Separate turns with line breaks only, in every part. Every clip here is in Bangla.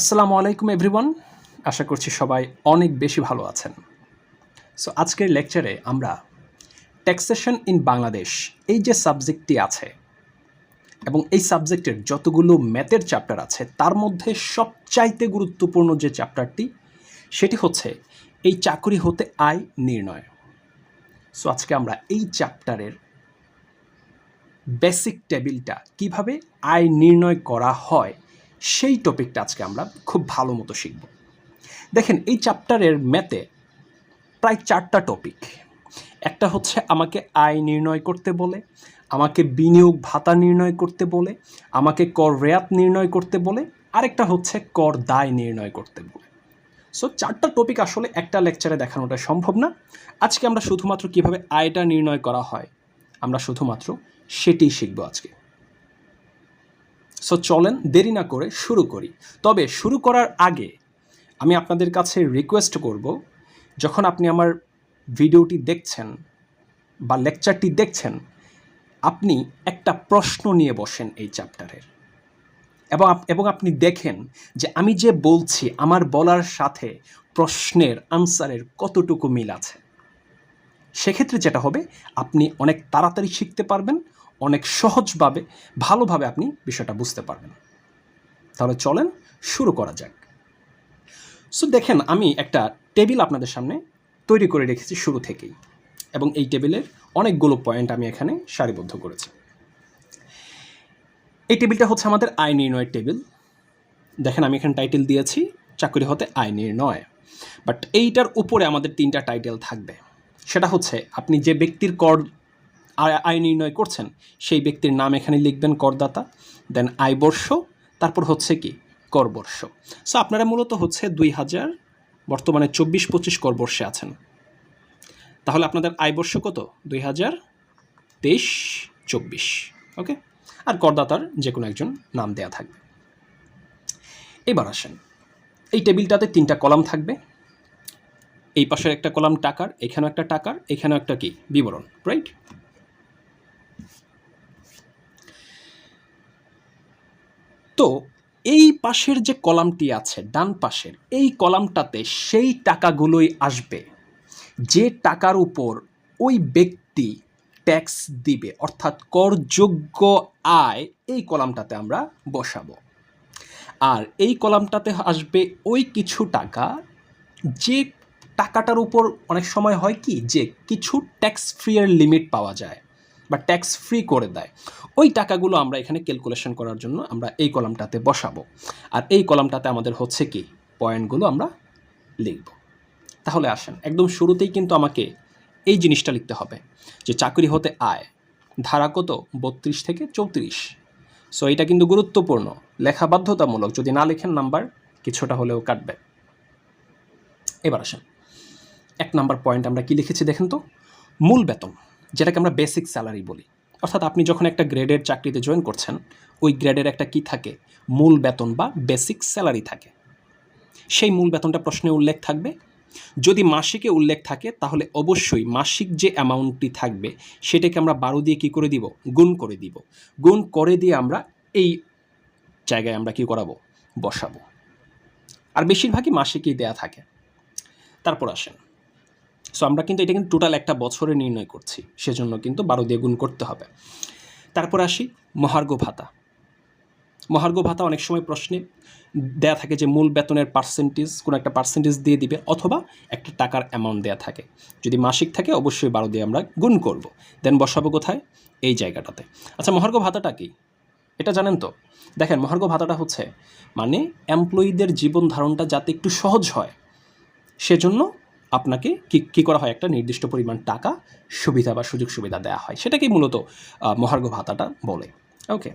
আসসালামু আলাইকুম, এভরিওয়ান। আশা করছি সবাই অনেক বেশি ভালো আছেন। সো আজকের লেকচারে আমরা ট্যাক্সেশন ইন বাংলাদেশ এই যে সাবজেক্টটি আছে, এবং এই সাবজেক্টের যতগুলো ম্যাথের চ্যাপ্টার আছে, তার মধ্যে সবচাইতে গুরুত্বপূর্ণ যে চ্যাপ্টারটি সেটি হচ্ছে এই চাকরি হতে আয় নির্ণয়। সো আজকে আমরা এই চ্যাপ্টারের বেসিক টেবিলটা কীভাবে আয় নির্ণয় করা হয় সেই টপিকটা আজকে আমরা খুব ভালো মতো শিখব। দেখেন, এই চ্যাপ্টারের ম্যাথে প্রায় চারটা টপিক একটা হচ্ছে আমাকে আয় নির্ণয় করতে বলে, আমাকে বিনিয়োগ ভাতা নির্ণয় করতে বলে, আমাকে কর রেয়াত নির্ণয় করতে বলে, আরেকটা হচ্ছে কর দায় নির্ণয় করতে বলে। সো চারটা টপিক আসলে একটা লেকচারে দেখানোটা সম্ভব না। আজকে আমরা শুধুমাত্র কীভাবে আয়টা নির্ণয় করা হয়, আমরা শুধুমাত্র সেটিই শিখব আজকে। সো চলেন দেরি না করে শুরু করি। তবে শুরু করার আগে আমি আপনাদের কাছে রিকোয়েস্ট করব, যখন আপনি আমার ভিডিওটি দেখছেন বা লেকচারটি দেখছেন, আপনি একটা প্রশ্ন নিয়ে বসেন এই চ্যাপ্টারের এবং এবং আপনি দেখেন যে আমি যে বলছি, আমার বলার সাথে প্রশ্নের আনসারের কতটুকু মিল আছে। সেক্ষেত্রে যেটা হবে, আপনি অনেক তাড়াতাড়ি শিখতে পারবেন অনেক সহজভাবে, ভালোভাবে আপনি বিষয়টা বুঝতে পারবেন। তাহলে চলেন শুরু করা যাক। সো দেখেন, আমি একটা টেবিল আপনাদের সামনে তৈরি করে রেখেছি শুরু থেকেই এবং এই টেবিলের অনেকগুলো পয়েন্ট আমি এখানে সারিবদ্ধ করেছি। এই টেবিলটা হচ্ছে আমাদের আয় নির্ণয়ের টেবিল। দেখেন, আমি এখানে টাইটেল দিয়েছি, চাকরি হতে আয় নির্ণয়। বাট এইটার উপরে আমাদের তিনটা টাইটেল থাকবে। সেটা হচ্ছে, আপনি যে ব্যক্তির কর আয় নির্ণয় করছেন। সেই ব্যক্তির নাম এখানে লিখবেন করদাতা দেন আয়বর্ষ, তারপর হচ্ছে কি? করবর্ষ। সো আপনারা মূলত হচ্ছে দুই হাজার, বর্তমানে চব্বিশ পঁচিশ করবর্ষে আছেন। তাহলে আপনাদের আয়বর্ষ কত? দুই হাজার তেইশ চব্বিশ। ওকে আর করদাতার যে কোনো একজন নাম দেয়া থাকবে। এবার আসেন। এই টেবিলটাতে তিনটা কলাম থাকবে। এই পাশের একটা কলাম টাকার, এখানেও একটা টাকার, এখানেও একটা কি? বিবরণ রাইট তো এই পাশের যে কলামটি আছে, ডান পাশের, এই কলামটাতে সেই টাকাগুলোই আসবে। যে টাকার উপর ওই ব্যক্তি ট্যাক্স দিবে, অর্থাৎ করযোগ্য আয়, এই কলামটাতে আমরা বসাবো। আর এই কলামটাতে আসবে ওই কিছু টাকা, যে টাকাটার উপর অনেক সময় হয় কি, যে কিছু ট্যাক্স ফ্রি এর লিমিট পাওয়া যায়। বা ট্যাক্স ফ্রি করে দেয়। ওই টাকাগুলো আমরা এখানে ক্যালকুলেশন করার জন্য আমরা এই কলামটাতে বসাবো। আর এই কলামটাতে আমাদের হচ্ছে কি? পয়েন্টগুলো আমরা লিখব। তাহলে আসেন, একদম শুরুতেই কিন্তু আমাকে এই জিনিসটা লিখতে হবে যে চাকরি হতে আয়, ধারা কত? বত্রিশ থেকে চৌত্রিশ। সো এটা কিন্তু গুরুত্বপূর্ণ। লেখা বাধ্যতামূলক, যদি না লেখেন নাম্বার, কিছুটা হলেও কাটবে। এবার আসেন, এক নাম্বার পয়েন্ট আমরা কি লিখেছি দেখেন তো? মূল বেতন। যেটাকে আমরা বেসিক স্যালারি বলি। অর্থাৎ আপনি যখন একটা গ্রেডের চাকরিতে জয়েন করছেন, ওই গ্রেডের একটা কি থাকে? মূল বেতন বা বেসিক স্যালারি থাকে। সেই মূল বেতনটা প্রশ্নে উল্লেখ থাকবে। যদি মাসিকে উল্লেখ থাকে, তাহলে অবশ্যই মাসিক যে অ্যামাউন্টটি থাকবে, সেটাকে আমরা বারো দিয়ে কি করে দিব? গুণ করে দিব। গুণ করে দিয়ে আমরা এই জায়গায় আমরা কি করাবো? বসাবো। আর বেশিরভাগই মাসিকই দেয়া থাকে। তারপর আসেন। সো আমরা কিন্তু এটা কিন্তু টোটাল একটা বছরে নির্ণয় করছি। সেজন্য কিন্তু বারো দিয়ে গুণ করতে হবে। তারপর আসি মহার্ঘ ভাতা। মহার্ঘ ভাতা অনেক সময় প্রশ্নে দেয়া থাকে যে মূল বেতনের পার্সেন্টেজ কোনো একটা পার্সেন্টেজ দিয়ে দিবে অথবা একটা টাকার অ্যামাউন্ট দেয়া থাকে। যদি মাসিক থাকে অবশ্যই বারো দিয়ে আমরা গুণ করব। দেন বসাবো কোথায়? এই জায়গাটাতে। আচ্ছা মহার্ঘ ভাতাটা কি? এটা জানেন তো? দেখেন, মহার্ঘ ভাতাটা হচ্ছে মানে এমপ্লয়ীদের জীবন ধারণটা যাতে একটু সহজ হয়, সেজন্য আপনাকে কি, কী করা হয়? একটা নির্দিষ্ট পরিমাণ টাকা, সুবিধা বা সুযোগ সুবিধা দেওয়া হয়। সেটাকেই মূলত মহার্ঘ ভাতাটা বলে। ওকে।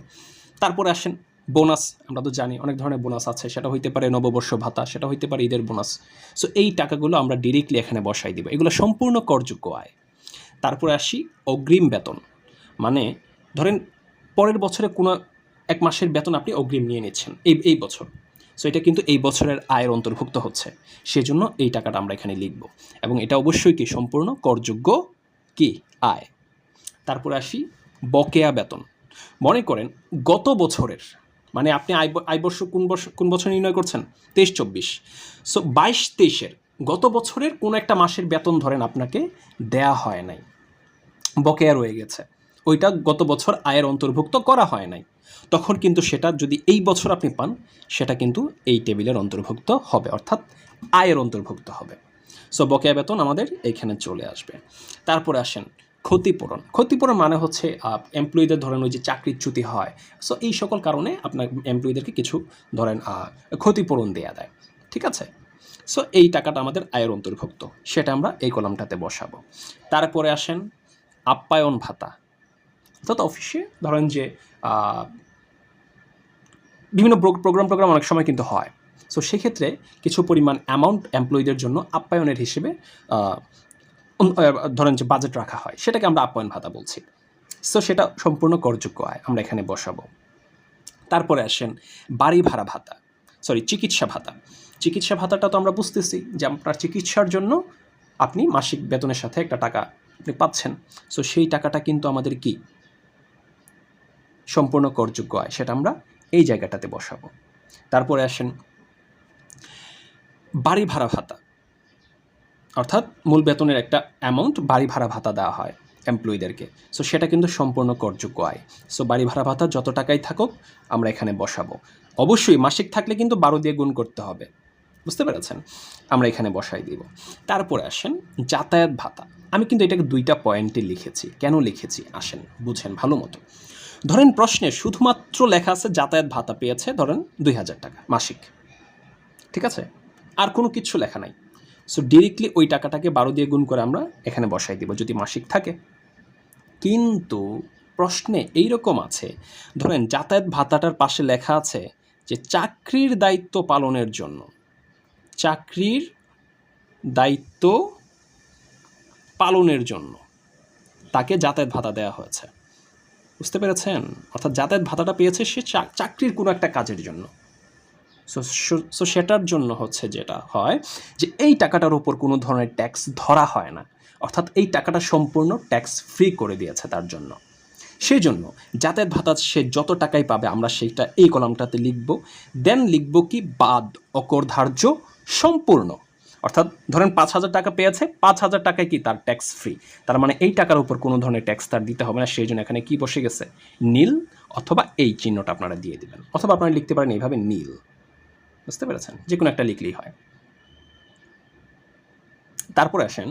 তারপরে আসেন বোনাস। আমরা তো জানি অনেক ধরনের বোনাস আছে। সেটা হইতে পারে নববর্ষ ভাতা, সেটা হইতে পারে ঈদের বোনাস। সো এই টাকাগুলো আমরা ডিরেক্টলি এখানে বসাই দিব। এগুলো সম্পূর্ণ করযোগ্য আয়। তারপরে আসি অগ্রিম বেতন। মানে ধরেন পরের বছরে কোনো এক মাসের বেতন আপনি অগ্রিম নিয়ে নিচ্ছেন। এই এই বছর। সো এটা কিন্তু এই বছরের আয়ের অন্তর্ভুক্ত হচ্ছে। সেজন্য এই টাকাটা আমরা এখানে লিখব। এবং এটা অবশ্যই কি সম্পূর্ণ, করযোগ্য কি? আয়। তারপরে আসি, বকেয়া বেতন। মনে করেন, গত বছরের মানে আপনি আয় আয় বর্ষ, কোন বর্ষ, কোন বছর নির্ণয় করছেন? তেইশ, চব্বিশ। সো বাইশ, তেইশের, গত বছরের কোনো একটা মাসের বেতন ধরেন আপনাকে দেয়া হয় নাই। বকেয়া রয়ে গেছে। ওইটা গত বছর আয়ের অন্তর্ভুক্ত করা হয় নাই। তখন কিন্তু সেটা যদি এই বছর আপনি পান, সেটা কিন্তু এই টেবিলের অন্তর্ভুক্ত হবে, অর্থাৎ আয়ের অন্তর্ভুক্ত হবে। সো বকেয়া বেতন আমাদের এইখানে চলে আসবে। তারপরে আসেন ক্ষতিপূরণ। ক্ষতিপূরণ মানে হচ্ছে এমপ্লয়ীদের ধরেন ওই যে চাকরিচ্যুতি হয়। সো এই সকল কারণে আপনার এমপ্লয়ীদেরকে কিছু ধরেন ক্ষতিপূরণ দেয়া দেয়। ঠিক আছে? সো এই টাকাটা আমাদের আয়ের অন্তর্ভুক্ত। সেটা আমরা এই কলামটাতে বসাবো। তারপরে আসেন আপ্যায়ন ভাতা। অর্থাৎ অফিসে ধরেন যে বিভিন্ন প্রোগ্রাম প্রোগ্রাম অনেক সময় কিন্তু হয়। সো সেক্ষেত্রে কিছু পরিমাণ অ্যামাউন্ট এমপ্লয়ীদের জন্য আপ্যায়নের হিসেবে ধরেন যে বাজেট রাখা হয়, সেটাকে আমরা আপ্যায়ন ভাতা বলছি। সো সেটা সম্পূর্ণ করযোগ্য আয়, আমরা এখানে বসাবো। তারপরে আসেন বাড়ি ভাড়া ভাতা সরি চিকিৎসা ভাতা। চিকিৎসা ভাতাটা তো আমরা বুঝতেছি যে আপনার চিকিৎসার জন্য আপনি মাসিক বেতনের সাথে একটা টাকা আপনি পাচ্ছেন। সো সেই টাকাটা কিন্তু আমাদের কি? সম্পূর্ণ করযোগ্য আয়, সেটা আমরা এই জায়গাটাতে বসাবো। তারপরে আসেন বাড়ি ভাড়া ভাতা। অর্থাৎ মূল বেতনের একটা অ্যামাউন্ট বাড়ি ভাড়া ভাতা দেওয়া হয় এমপ্লয়ীদেরকে সো সেটা কিন্তু সম্পূর্ণ করযোগ্য আয়। সো বাড়ি ভাড়া ভাতা যত টাকাই থাকুক, আমরা এখানে বসাবো। অবশ্যই মাসিক থাকলে কিন্তু বারো দিয়ে গুণ করতে হবে। বুঝতে পেরেছেন? আমরা এখানে বসাই দিব। তারপরে আসেন যাতায়াত ভাতা। আমি কিন্তু এটাকে দুইটা পয়েন্টে লিখেছি। কেন লিখেছি? আসেন, বুঝেন ভালো মতো। ধরেন প্রশ্নে শুধুমাত্র লেখা আছে যাতায়াত ভাতা পেয়েছে, ধরেন দুই হাজার টাকা মাসিক। ঠিক আছে? আর কোনো কিছু লেখা নাই। সো ডিরেক্টলি ওই টাকাটাকে বারো দিয়ে গুণ করে আমরা এখানে বসাই দিব যদি মাসিক থাকে। কিন্তু প্রশ্নে এইরকম আছে, ধরেন যাতায়াত ভাতাটার পাশে লেখা আছে যে চাকরির দায়িত্ব পালনের জন্য। চাকরির দায়িত্ব পালনের জন্য তাকে যাতায়াত ভাতা দেওয়া হয়েছে। বুঝতে পেরেছেন? অর্থাৎ যাতায়াত ভাতাটা পেয়েছে সে চাকরির কোনো একটা কাজের জন্য। সো সো সেটার জন্য হচ্ছে যেটা হয় যে এই টাকাটার উপর কোনো ধরনের ট্যাক্স ধরা হয় না। অর্থাৎ এই টাকাটা সম্পূর্ণ ট্যাক্স ফ্রি করে দিয়েছে তার জন্য। সেই জন্য যাতায়াত ভাতা সে যত টাকাই পাবে আমরা সেইটা এই কলামটাতে লিখব। দেন লিখব কি? বাদ, অকরধার্য, সম্পূর্ণ। অর্থাৎ ধরেন পাঁচ হাজার টাকা পেয়েছে, পাঁচ হাজার টাকায় কি তার ট্যাক্স ফ্রি তার মানে এই টাকার উপর কোনো ধরনের ট্যাক্স তার দিতে হবে না, সেই জন্য এখানে কি বসে গেছে? নীল অথবা এই চিহ্নটা আপনারা দিয়ে দিবেন। অথবা আপনারা লিখতে পারেন এইভাবে নীল। বুঝতে পেরেছেন? যে কোনো একটা লিখলেই হয়। তারপরে আসেন,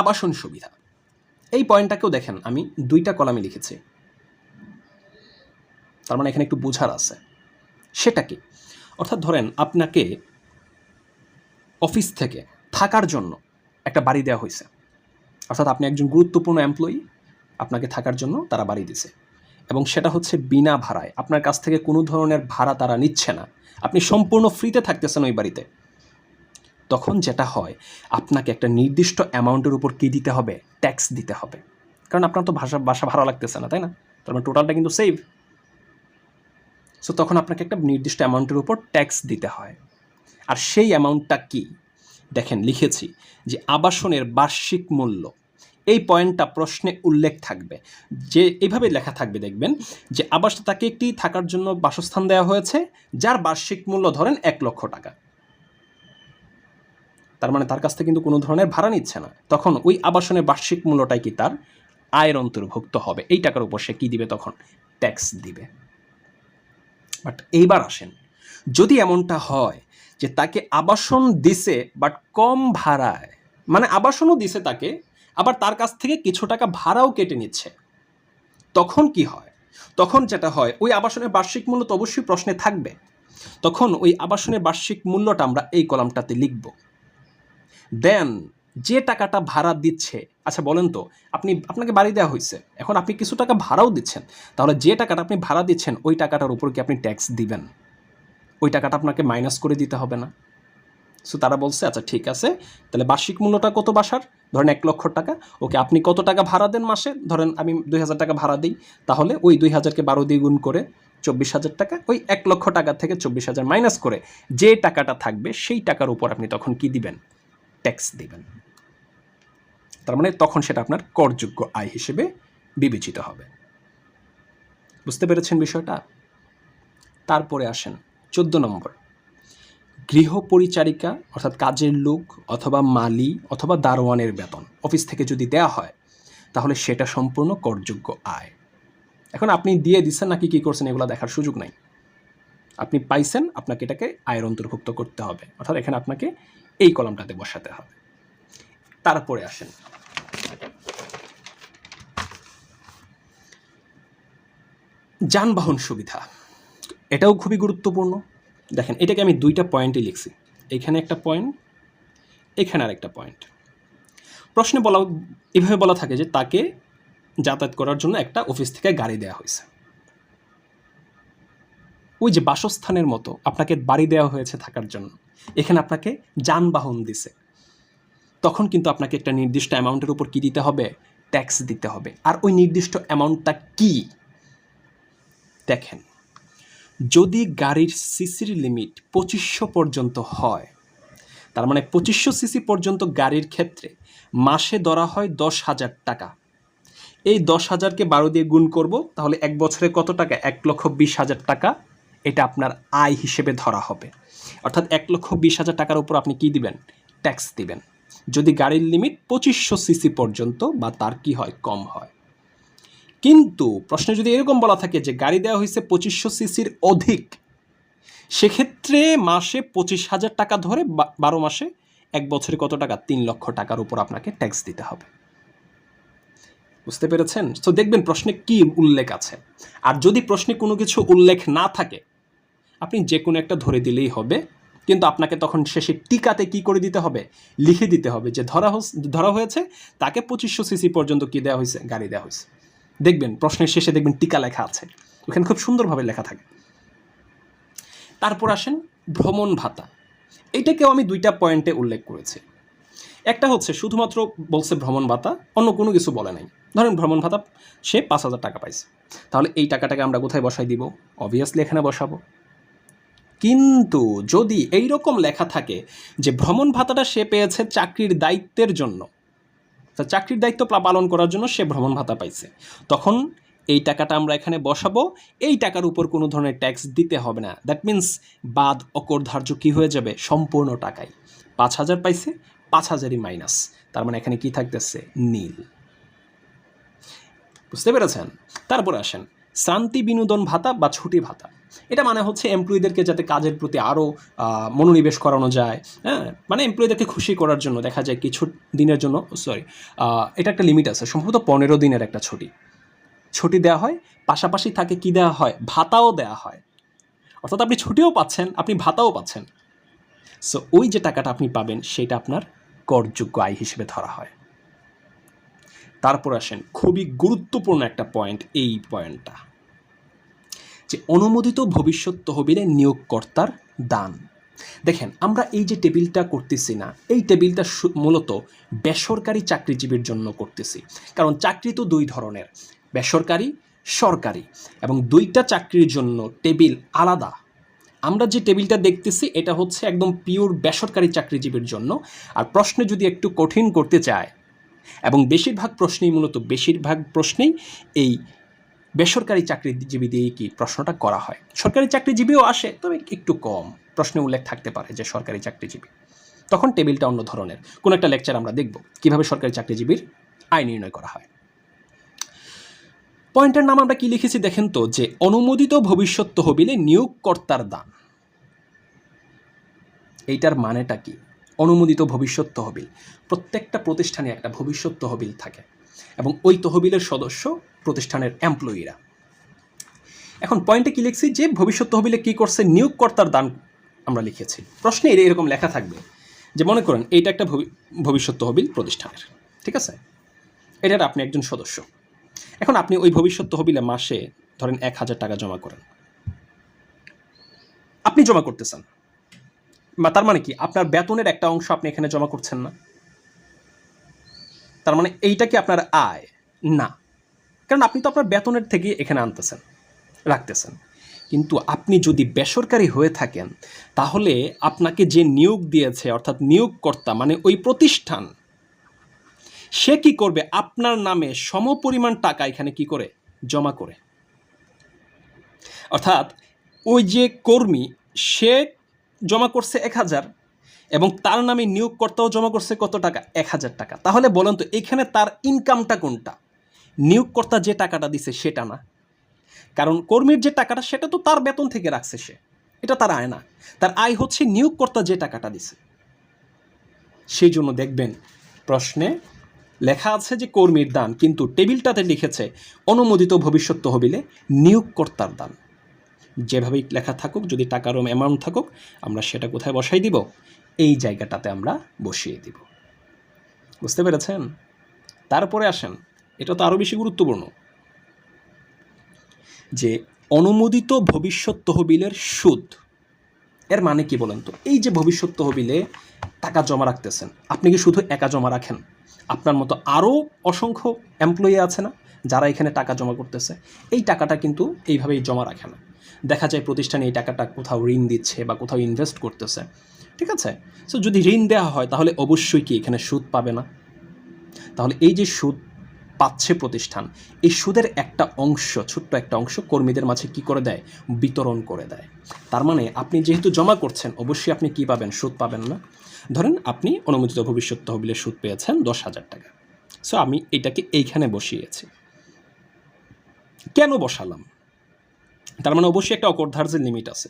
আবাসন সুবিধা। এই পয়েন্টটাকেও দেখেন, আমি দুইটা কলামে লিখেছি। তার মানে এখানে একটু বোঝার আছে। সেটা কি? অর্থাৎ ধরেন আপনাকে অফিস থেকে থাকার জন্য একটা বাড়ি দেওয়া হয়েছে। অর্থাৎ আপনি একজন গুরুত্বপূর্ণ এমপ্লয়ি আপনাকে থাকার জন্য তারা বাড়ি দিছে এবং সেটা হচ্ছে বিনা ভাড়ায়। আপনার কাছ থেকে কোনো ধরনের ভাড়া তারা নিচ্ছে না। আপনি সম্পূর্ণ ফ্রিতে থাকতেছেন ওই বাড়িতে। তখন যেটা হয়, আপনাকে একটা নির্দিষ্ট অ্যামাউন্টের উপর কী দিতে হবে? ট্যাক্স দিতে হবে। কারণ আপনার তো ভাষা বাসা ভাড়া লাগতেছে না, তাই না? তার মানে টোটালটা কিন্তু সেভ সো তখন আপনাকে একটা নির্দিষ্ট অ্যামাউন্টের উপর ট্যাক্স দিতে হয়। আর সেই অ্যামাউন্টটা কি? দেখেন, লিখেছি যে আবাসনের বার্ষিক মূল্য। এই পয়েন্টটা প্রশ্নে উল্লেখ থাকবে। যে এইভাবে লেখা থাকবে, দেখবেন যে আবাস তাকে একটি থাকার জন্য বাসস্থান দেওয়া হয়েছে, যার বার্ষিক মূল্য ধরেন এক লক্ষ টাকা। তার মানে তার কাছ থেকে কিন্তু কোনো ধরনের ভাড়া নিচ্ছে না। তখন ওই আবাসনের বার্ষিক মূল্যটাই কি তার? আয়ের অন্তর্ভুক্ত হবে। এই টাকার উপর সে কী দিবে তখন? ট্যাক্স দিবে। বাট এইবার আসেন। যদি এমনটা হয় যে তাকে আবাসন দিছে বাট কম ভাড়ায় মানে আবাসনও দিছে তাকে, আবার তার কাছ থেকে কিছু টাকা ভাড়াও কেটে নিচ্ছে, তখন কি হয়? তখন যেটা হয়, ওই আবাসনের বার্ষিক মূল্য তো অবশ্যই প্রশ্নে থাকবে। তখন ওই আবাসনের বার্ষিক মূল্যটা আমরা এই কলামটাতে লিখব। দেন যে টাকাটা ভাড়া দিচ্ছে আচ্ছা বলেন তো, আপনি, আপনাকে বাড়ি দেওয়া হয়েছে এখন আপনি কিছু টাকা ভাড়াও দিচ্ছেন, তাহলে যে টাকাটা আপনি ভাড়া দিচ্ছেন, ওই টাকাটার উপর কি আপনি ট্যাক্স দিবেন? ওই টাকাটা আপনাকে মাইনাস করে দিতে হবে না? সো তারা বলছে আচ্ছা ঠিক আছে, তাহলে বার্ষিক মূল্যটা কত বাসার? ধরেন এক লক্ষ টাকা, ওকে, আপনি কত টাকা ভাড়া দেন মাসে? ধরেন আমি দুই হাজার টাকা ভাড়া দিই, তাহলে ওই দুই হাজারকে বারো দিয়ে গুণ করে চব্বিশ হাজার টাকা, ওই এক লক্ষ টাকা থেকে চব্বিশ হাজার মাইনাস করে, যে টাকাটা থাকবে, সেই টাকার উপর আপনি তখন কি দিবেন? ট্যাক্স দিবেন। তার মানে তখন সেটা আপনার করযোগ্য আয় হিসেবে বিবেচিত হবে। বুঝতে পেরেছেন বিষয়টা? তারপরে আসেন চোদ্দ নম্বর। গৃহ পরিচারিকা অর্থাৎ কাজের লোক অথবা মালি অথবা দারোয়ানের বেতন অফিস থেকে যদি দেয়া হয়, তাহলে সেটা সম্পূর্ণ করযোগ্য আয়। এখন আপনি দিয়ে দিচ্ছেন নাকি কী করছেন এগুলো দেখার সুযোগ নাই। আপনি পাইছেন, আপনাকে এটাকে আয়ের অন্তর্ভুক্ত করতে হবে। অর্থাৎ এখানে আপনাকে এই কলমটাতে বসাতে হবে। তারপরে আসেন। যানবাহন সুবিধা, এটাও খুবই গুরুত্বপূর্ণ। দেখেন, এটাকে আমি দুইটা পয়েন্টে লিখছি। এখানে একটা পয়েন্ট এখানে আর একটা পয়েন্ট প্রশ্নে বলা, এভাবে বলা থাকে যে তাকে যাতায়াত করার জন্য একটা অফিস থেকে গাড়ি দেওয়া হয়েছে। ওই যে বাসস্থানের মতো আপনাকে বাড়ি দেওয়া হয়েছে থাকার জন্য। এখানে আপনাকে যানবাহন দিছে। তখন কিন্তু আপনাকে একটা নির্দিষ্ট অ্যামাউন্টের উপর কী দিতে হবে? ট্যাক্স দিতে হবে। আর ওই নির্দিষ্ট অ্যামাউন্টটা কি? দেখেন, যদি গাড়ির সিসির লিমিট পঁচিশশো পর্যন্ত হয়, তার মানে পঁচিশশো সিসি পর্যন্ত গাড়ির ক্ষেত্রে মাসে ধরা হয় দশ হাজার টাকা। এই দশ হাজারকে বারো দিয়ে গুণ করব, তাহলে এক বছরে কত টাকা? এক লক্ষ বিশ হাজার টাকা। এটা আপনার আয় হিসেবে ধরা হবে। অর্থাৎ এক লক্ষ বিশ হাজার টাকার উপর আপনি কি দিবেন? ট্যাক্স দিবেন। যদি গাড়ির লিমিট পঁচিশশো সিসি পর্যন্ত বা তার কি হয়, কম হয়। কিন্তু প্রশ্নে যদি এরকম বলা থাকে যে গাড়ি দেওয়া হয়েছে পঁচিশশো সিসির অধিক, সেক্ষেত্রে মাসে পঁচিশ হাজার টাকা ধরে বারো মাসে এক বছরে কত টাকা? তিন লক্ষ টাকার উপর আপনাকে ট্যাক্স দিতে হবে। বুঝতে পেরেছেন? তো দেখবেন প্রশ্নে কি উল্লেখ আছে। আর যদি প্রশ্নে কোনো কিছু উল্লেখ না থাকে, আপনি যে কোনো একটা ধরে দিলেই হবে। কিন্তু আপনাকে তখন শেষে টিকাতে কি করে দিতে হবে? লিখে দিতে হবে যে ধরা ধরা হয়েছে, তাকে পঁচিশশো সিসি পর্যন্ত কি দেওয়া হয়েছে? গাড়ি দেওয়া হয়েছে। দেখবেন, প্রশ্নের শেষে দেখবেন টিকা লেখা আছে। ওখানে খুব সুন্দরভাবে লেখা থাকে। তারপর আসেন ভ্রমণ ভাতা। এইটাকেও আমি দুইটা পয়েন্টে উল্লেখ করেছি। একটা হচ্ছে, শুধুমাত্র বলছে ভ্রমণ ভাতা, অন্য কোনো কিছু বলে নাই। ধরেন ভ্রমণ ভাতা, সে পাঁচ হাজার টাকা পাইছে। তাহলে এই টাকাটাকে আমরা কোথায় বসাই দিব? অবভিয়াসলি এখানে বসাবো। কিন্তু যদি এই রকম লেখা থাকে যে ভ্রমণ ভাতাটা সে পেয়েছে চাকরির দায়িত্বের জন্য, তা চাকরির দায়িত্ব পালন করার জন্য সে ভ্রমণ ভাতা পাইছে। তখন এই টাকাটা আমরা এখানে বসাবো, এই টাকার উপর কোনো ধরনের ট্যাক্স দিতে হবে না। দ্যাট মিন্স বাদ অকর ধার্য কী হয়ে যাবে? সম্পূর্ণ টাকাই। পাঁচ হাজার পাইছে, পাঁচ হাজারই মাইনাস তার মানে এখানে কি থাকতেছে? নীল। বুঝতে পেরেছেন? তারপরে আসেন। শ্রান্তি বিনোদন ভাতা বা ছুটি ভাতা। এটা মানে হচ্ছে এমপ্লয়ীদেরকে যাতে কাজের প্রতি আরও মনোনিবেশ করানো যায় হ্যাঁ? মানে এমপ্লয়ীদেরকে খুশি করার জন্য, দেখা যায় কিছু দিনের জন্য সরি এটা একটা লিমিট আছে, সম্ভবত পনেরো দিনের একটা ছুটি। ছুটি দেওয়া হয়, পাশাপাশি তাকে কি দেওয়া হয়? ভাতাও দেওয়া হয়। অর্থাৎ আপনি ছুটিও পাচ্ছেন, আপনি ভাতাও পাচ্ছেন। সো ওই যে টাকাটা আপনি পাবেন, সেটা আপনার করযোগ্য আয় হিসেবে ধরা হয়। তারপর আসেন খুবই গুরুত্বপূর্ণ একটা পয়েন্ট এই পয়েন্টটা যে অনুমোদিত ভবিষ্যৎ তহবিলে নিয়োগকর্তার দান। দেখেন, আমরা এই যে টেবিলটা করতেছি না, এই টেবিলটা মূলত বেসরকারি চাকরিজীবীর জন্য করতেছি। কারণ চাকরি তো দুই ধরনের, বেসরকারি, সরকারি। এবং দুইটা চাকরির জন্য টেবিল আলাদা। আমরা যে টেবিলটা দেখতেছি, এটা হচ্ছে একদম পিওর বেসরকারি চাকরিজীবীর জন্য। আর প্রশ্নে যদি একটু কঠিন করতে চায় এবং বেশিরভাগ প্রশ্নেই, মূলত বেশিরভাগ প্রশ্নেই এই বেসরকারি চাকরিজীবী দিয়ে কি প্রশ্নটা করা হয়। সরকারি চাকরিজীবীও আসে, তবে একটু কম। প্রশ্নে উল্লেখ থাকতে পারে যে সরকারি চাকরিজীবী। তখন টেবিলটা অন্য ধরনের। কোনো একটা লেকচার আমরা দেখব, কীভাবে সরকারি চাকরিজীবীর আয় নির্ণয় করা হয়। পয়েন্টের নাম আমরা কি লিখেছি দেখেন তো, যে অনুমোদিত ভবিষ্যৎ তহবিলে নিয়োগকর্তার দান। এইটার মানেটা কি? অনুমোদিত ভবিষ্যৎ তহবিল। প্রত্যেকটা প্রতিষ্ঠানে একটা ভবিষ্যৎ তহবিল থাকে এবং ওই তহবিলের সদস্য প্রতিষ্ঠানের এমপ্লয়িরা এখন পয়েন্টে কি লিখছি যে ভবিষ্যৎ তহবিলে কি করছে নিয়োগকর্তার দান আমরা লিখেছি। প্রশ্নে এর- এরকম লেখা থাকবে যে মনে করেন এইটা একটা ভবি- ভবিষ্যৎ তহবিল প্রতিষ্ঠানের, ঠিক আছে? এটার আপনি একজন সদস্য। এখন আপনি ওই ভবিষ্যৎ তহবিলে মাসে ধরেন এক হাজার টাকা জমা করেন। আপনি জমা করতেছেন তার মানে কি? আপনার বেতনের একটা অংশ আপনি এখানে জমা করছেন না। তার মানে এইটা কি আপনার আয়? না। কারণ আপনি তো আপনার বেতনের থেকে এখানে আনতেছেন, রাখতেছেন। কিন্তু আপনি যদি বেসরকারি হয়ে থাকেন, তাহলে আপনাকে যে নিয়োগ দিয়েছে, অর্থাৎ নিয়োগকর্তা মানে ওই প্রতিষ্ঠান, সে কি করবে? আপনার নামে সমপরিমাণ টাকা এখানে কি করে? জমা করে। অর্থাৎ ওই যে কর্মী, সে জমা করছে এক হাজার এবং তার নামে নিয়োগকর্তাও জমা করছে কত টাকা? এক হাজার টাকা। তাহলে বলেন তো, এখানে তার ইনকামটা কোনটা? নিয়োগকর্তা যে টাকাটা দিছে সেটা না। কারণ কর্মীর যে টাকাটা, সেটা তো তার বেতন থেকে রাখছে সে। এটা তার আয় না। তার আয় হচ্ছে নিয়োগকর্তা যে টাকাটা দিছে। সেই জন্য দেখবেন, প্রশ্নে লেখা আছে যে কর্মীর দান, কিন্তু টেবিলটাতে লিখেছে, অনুমোদিত ভবিষ্যৎ তহবিলে নিয়োগকর্তার দান। যেভাবেই লেখা থাকুক, যদি টাকার অ্যামাউন্ট থাকুক, আমরা সেটা কোথায় বসাই দিব? এই জায়গাটাতে আমরা বসিয়ে দিব। বুঝতে পেরেছেন? তারপরে আসেন, এটা তো আরও বেশি গুরুত্বপূর্ণ। যে অনুমোদিত ভবিষ্যৎ তহবিলের সুদ, এর মানে কি বলেন তো? এই যে ভবিষ্যৎ তহবিলে টাকা জমা রাখতেছেন, আপনি কি শুধু একা জমা রাখেন? আপনার মতো আরও অসংখ্য এমপ্লয়ি আছে না, যারা এখানে টাকা জমা করতেছে। এই টাকাটা কিন্তু এইভাবেই জমা রাখে না। দেখা যায় প্রতিষ্ঠানে এই টাকাটা কোথাও ঋণ দিচ্ছে বা কোথাও ইনভেস্ট করতেছে। ঠিক আছে? সো যদি ঋণ দেওয়া হয়, তাহলে অবশ্যই কি এখানে সুদ পাবে না? তাহলে এই যে সুদ পাচ্ছে প্রতিষ্ঠান, এই সুদের একটা অংশ, ছোট্ট একটা অংশ কর্মীদের মাঝে কি করে দেয়? বিতরণ করে দেয়। তার মানে আপনি যেহেতু জমা করছেন, অবশ্যই আপনি কি পাবেন? সুদ পাবেন না। ধরেন আপনি অনুমোদিত ভবিষ্যৎ তহবিলের সুদ পেয়েছেন দশ হাজার টাকা। সো আমি এটাকে এইখানে বসিয়েছি। কেন বসালাম? তার মানে অবশ্যই একটা অকর্ধার্যের লিমিট আছে।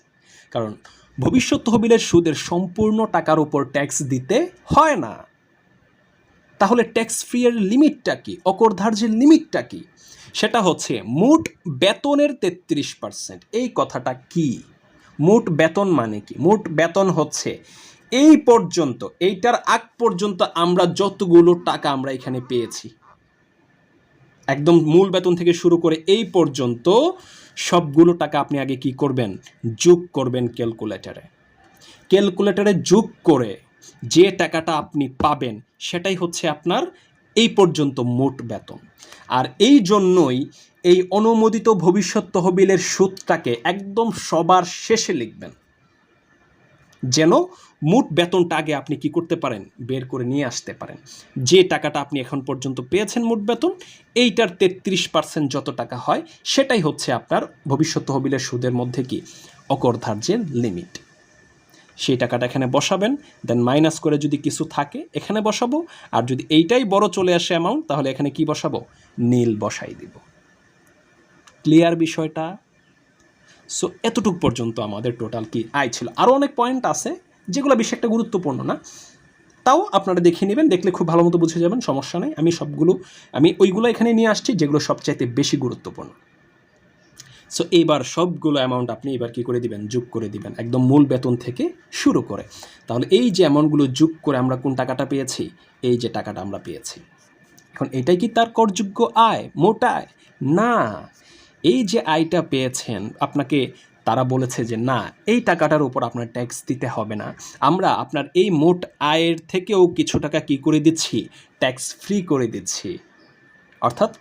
কারণ ভবিষ্যৎ তহবিলের সুদের সম্পূর্ণ টাকার উপর ট্যাক্স দিতে হয় না। তাহলে ট্যাক্স ফ্রি এর লিমিটটা কি? অকরধার্যের লিমিটটা কি? সেটা হচ্ছে মোট বেতনের তেত্রিশ পার্সেন্ট এই কথাটা কি? মোট বেতন মানে কি? মোট বেতন হচ্ছে এই পর্যন্ত, এইটার আগ পর্যন্ত আমরা যতগুলো টাকা আমরা এখানে পেয়েছি। একদম মূল বেতন থেকে শুরু করে এই পর্যন্ত সবগুলো টাকা আপনি আগে কি করবেন? যোগ করবেন ক্যালকুলেটারে। ক্যালকুলেটারে যোগ করে যে টাকাটা আপনি পাবেন, সেটাই হচ্ছে আপনার এই পর্যন্ত মোট বেতন। আর এই জন্যই এই অনুমোদিত ভবিষ্যৎ তহবিলের সুদটাকে একদম সবার শেষে লিখবেন। যেন মোট বেতনটা আগে আপনি কি করতে পারেন? বের করে নিয়ে আসতে পারেন। যে টাকাটা আপনি এখন পর্যন্ত পেয়েছেন মোট বেতন, এইটার তেত্রিশ পার্সেন্ট যত টাকা হয়, সেটাই হচ্ছে আপনার ভবিষ্যৎ তহবিলের সুদের মধ্যে কি? অকরধার্যের লিমিট। সেই টাকাটা এখানে বসাবেন, দেন মাইনাস করে যদি কিছু থাকে, এখানে বসাবো। আর যদি এইটাই বড় চলে আসে অ্যামাউন্ট তাহলে এখানে কি বসাবো? নীল বসাই দিব। ক্লিয়ার বিষয়টা? সো এতটুক পর্যন্ত আমাদের টোটাল কি আয় ছিল? আরও অনেক পয়েন্ট আছে, যেগুলো বেশি একটা গুরুত্বপূর্ণ না। তাও আপনারা দেখে নেবেন, দেখলে খুব ভালো মতো বুঝে যাবেন, সমস্যা নেই। আমি সবগুলো, আমি ওইগুলো এখানে নিয়ে আসছি, যেগুলো সবচাইতে বেশি গুরুত্বপূর্ণ। সো এইবার সবগুলো অ্যামাউন্ট আপনি এবার কি করে দিবেন? যোগ করে দিবেন, একদম মূল বেতন থেকে শুরু করে। তাহলে এই যে অ্যামাউন্টগুলো যোগ করে আমরা কোন টাকাটা পেয়েছি? এই যে টাকাটা আমরা পেয়েছি। এখন এটাই কি তার করযোগ্য আয়? মোট আয়? না। এই যে আয়টা পেয়েছেন, আপনাকে তারা বলেছে যে, না, এই টাকাটার উপর আপনার ট্যাক্স দিতে হবে না। আমরা আপনার এই মোট আয়ের থেকেও কিছু টাকা কি করে দিচ্ছি? ট্যাক্স ফ্রি করে দিচ্ছি। অর্থাৎ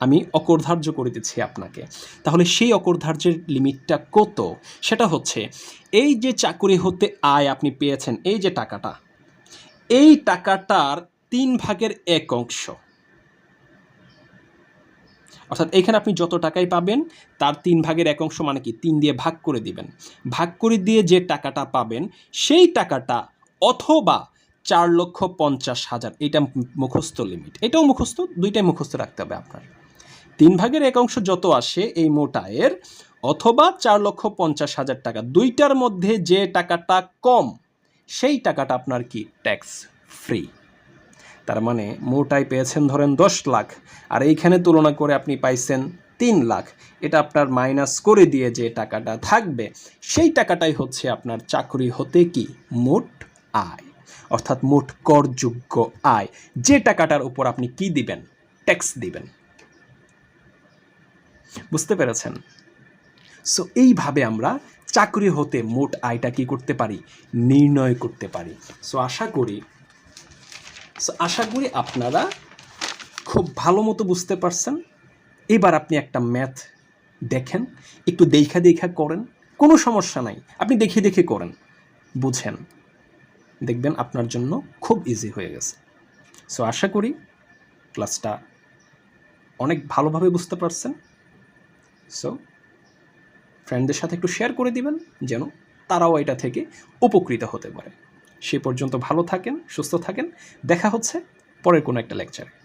আমি অকরধার্য করে দিচ্ছি আপনাকে। তাহলে সেই অকরধার্যের লিমিটটা কত? সেটা হচ্ছে, এই যে চাকুরি হতে আয় আপনি পেয়েছেন, এই যে টাকাটা, এই টাকাটার তিন ভাগের এক অংশ। অর্থাৎ এখানে আপনি যত টাকাই পাবেন, তার তিন ভাগের এক অংশ মানে কি? তিন দিয়ে ভাগ করে দিবেন। ভাগ করে দিয়ে যে টাকাটা পাবেন, সেই টাকাটা অথবা চার লক্ষ পঞ্চাশ হাজার, এটা মুখস্থ লিমিট। এটাও মুখস্থ, দুইটাই মুখস্থ রাখতে হবে আপনার। তিন ভাগের এক অংশ যত আসে এই মোট আয়ের অথবা চার লক্ষ পঞ্চাশ হাজার টাকা, দুইটার মধ্যে যে টাকাটা কম, সেই টাকাটা আপনার কি? ট্যাক্স ফ্রি তার মানে মোট আয় পেয়েছেন ধরেন দশ লাখ। আর এইখানে তুলনা করে আপনি পাইছেন তিন লাখ। এটা আপনার মাইনাস করে দিয়ে যে টাকাটা থাকবে, সেই টাকাটাই হচ্ছে আপনার চাকরি হতে কি? মোট আয়। অর্থাৎ মোট করযোগ্য আয়। যে টাকাটার উপর আপনি কি দিবেন? ট্যাক্স দিবেন। বুঝতে পেরেছেন? সো এইভাবে আমরা চাকরি হতে মোট আয়টা কি করতে পারি? নির্ণয় করতে পারি। সো আশা করি সো আশা করি আপনারা খুব ভালো মতো বুঝতে পারছেন। এবার আপনি একটা ম্যাথ দেখেন, একটু দেখা দেখা করেন, কোনো সমস্যা নাই, আপনি দেখে দেখে করেন, বুঝেন। দেখবেন আপনার জন্য খুব ইজি হয়ে গেছে। সো আশা করি ক্লাসটা অনেক ভালোভাবে বুঝতে পারছেন। সো ফ্রেন্ডদের সাথে একটু শেয়ার করে দিবেন, যেন তারাও এটা থেকে উপকৃত হতে পারে। সে পর্যন্ত ভালো থাকেন সুস্থ থাকেন। দেখা হচ্ছে পরের কোনো একটা লেকচারে